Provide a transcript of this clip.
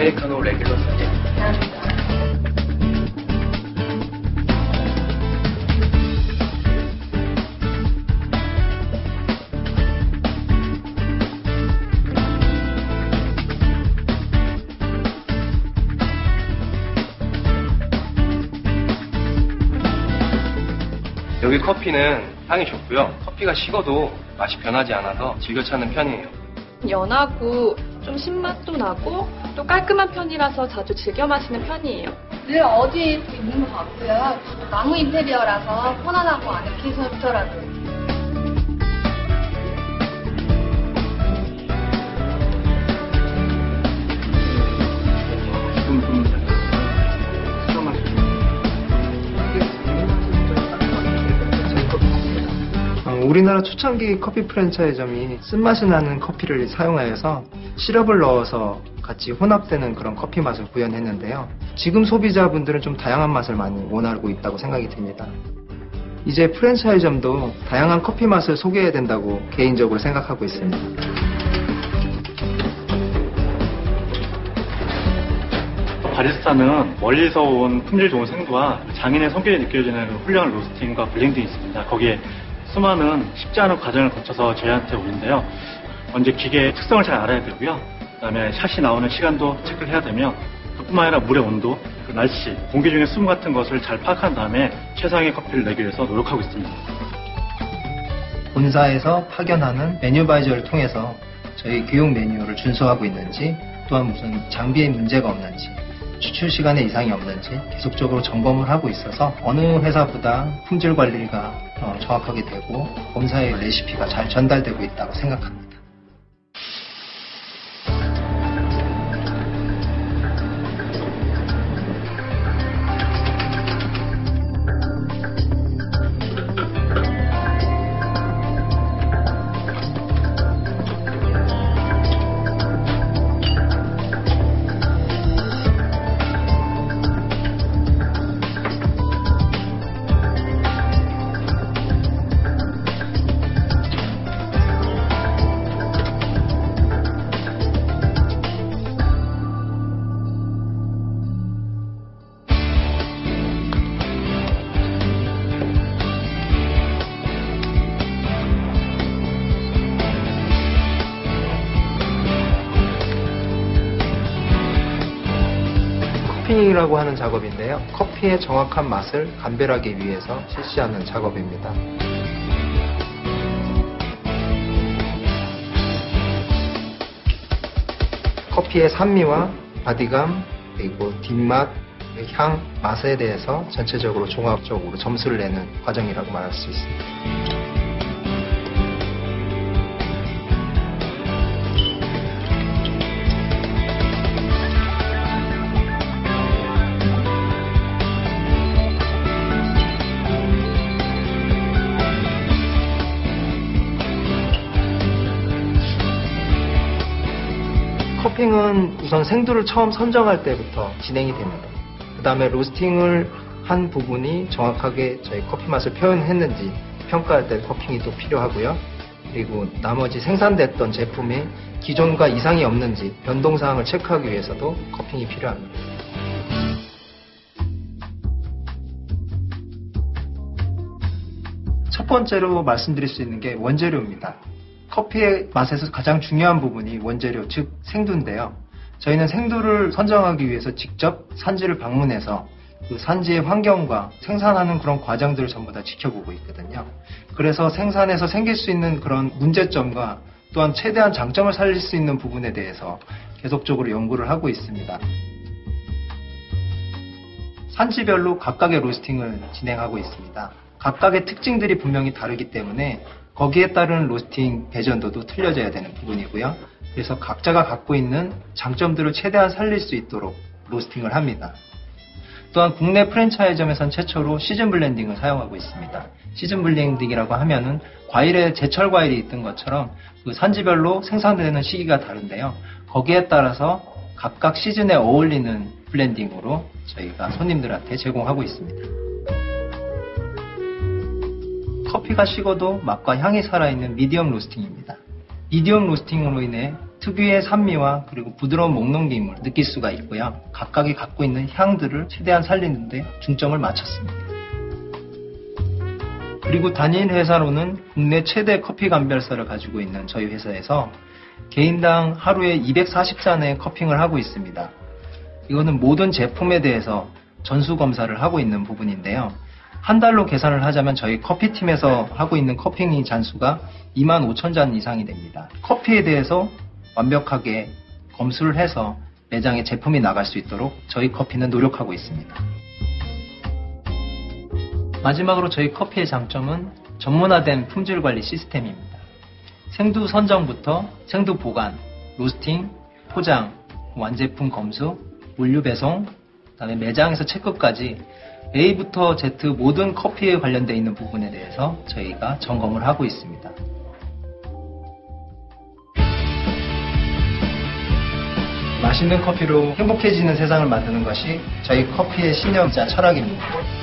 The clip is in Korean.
아메리카노 레귤러 3개. 여기 커피는 향이 좋고요. 커피가 식어도 맛이 변하지 않아서 즐겨 찾는 편이에요. 연하고 좀 신맛도 나고 또 깔끔한 편이라서 자주 즐겨 마시는 편이에요. 늘 어디 있는 것 같고요. 나무 인테리어라서 편안하고 아늑해서 좋더라고요. 우리나라 초창기 커피 프랜차이점이 쓴맛이 나는 커피를 사용하여서 시럽을 넣어서 같이 혼합되는 그런 커피 맛을 구현했는데요. 지금 소비자분들은 좀 다양한 맛을 많이 원하고 있다고 생각이 듭니다. 이제 프랜차이점도 다양한 커피 맛을 소개해야 된다고 개인적으로 생각하고 있습니다. 바리스타는 멀리서 온 품질 좋은 생두와 장인의 성격이 느껴지는 훌륭한 로스팅과 블렌딩이 있습니다. 거기에 수많은 쉽지 않은 과정을 거쳐서 저희한테 오는데요. 먼저 기계의 특성을 잘 알아야 되고요. 그다음에 샷이 나오는 시간도 체크를 해야 되며 그뿐만 아니라 물의 온도, 그 날씨, 공기 중의 수분 같은 것을 잘 파악한 다음에 최상의 커피를 내기 위해서 노력하고 있습니다. 본사에서 파견하는 메뉴바이저를 통해서 저희 교육 메뉴를 준수하고 있는지 또한 무슨 장비에 문제가 없는지 추출 시간에 이상이 없는지 계속적으로 점검을 하고 있어서 어느 회사보다 품질 관리가 어, 정확하게 되고 검사의 레시피가 잘 전달되고 있다고 생각합니다. 커피라고 하는 작업인데요. 커피의 정확한 맛을 감별하기 위해서 실시하는 작업입니다. 커피의 산미와 바디감, 그리고 뒷맛, 향, 맛에 대해서 전체적으로 종합적으로 점수를 내는 과정이라고 말할 수 있습니다. 커핑은 우선 생두를 처음 선정할 때부터 진행이 됩니다. 그 다음에 로스팅을 한 부분이 정확하게 저희 커피 맛을 표현했는지 평가할 때 커핑이 또 필요하고요. 그리고 나머지 생산됐던 제품에 기존과 이상이 없는지 변동사항을 체크하기 위해서도 커핑이 필요합니다. 첫 번째로 말씀드릴 수 있는 게 원재료입니다. 커피의 맛에서 가장 중요한 부분이 원재료, 즉 생두인데요. 저희는 생두를 선정하기 위해서 직접 산지를 방문해서 그 산지의 환경과 생산하는 그런 과정들을 전부 다 지켜보고 있거든요. 그래서 생산에서 생길 수 있는 그런 문제점과 또한 최대한 장점을 살릴 수 있는 부분에 대해서 계속적으로 연구를 하고 있습니다. 산지별로 각각의 로스팅을 진행하고 있습니다. 각각의 특징들이 분명히 다르기 때문에 거기에 따른 로스팅 배전도도 틀려져야 되는 부분이고요. 그래서 각자가 갖고 있는 장점들을 최대한 살릴 수 있도록 로스팅을 합니다. 또한 국내 프랜차이점에선 최초로 시즌 블렌딩을 사용하고 있습니다. 시즌 블렌딩이라고 하면은 과일에 제철 과일이 있던 것처럼 그 산지별로 생산되는 시기가 다른데요. 거기에 따라서 각각 시즌에 어울리는 블렌딩으로 저희가 손님들한테 제공하고 있습니다. 커피가 식어도 맛과 향이 살아있는 미디엄 로스팅입니다. 미디엄 로스팅으로 인해 특유의 산미와 그리고 부드러운 목넘김을 느낄 수가 있고요. 각각이 갖고 있는 향들을 최대한 살리는데 중점을 맞췄습니다. 그리고 단일 회사로는 국내 최대 커피 감별사를 가지고 있는 저희 회사에서 개인당 하루에 240잔의 커핑을 하고 있습니다. 이거는 모든 제품에 대해서 전수 검사를 하고 있는 부분인데요. 한 달로 계산을 하자면 저희 커피팀에서 하고 있는 커피 잔수가 2만 5천 잔 이상이 됩니다. 커피에 대해서 완벽하게 검수를 해서 매장에 제품이 나갈 수 있도록 저희 커피는 노력하고 있습니다. 마지막으로 저희 커피의 장점은 전문화된 품질 관리 시스템입니다. 생두 선정부터 생두 보관, 로스팅, 포장, 완제품 검수, 물류 배송, 그다음에 매장에서 체크까지 A부터 Z 모든 커피에 관련되어 있는 부분에 대해서 저희가 점검을 하고 있습니다. 맛있는 커피로 행복해지는 세상을 만드는 것이 저희 커피의 신념이자 철학입니다.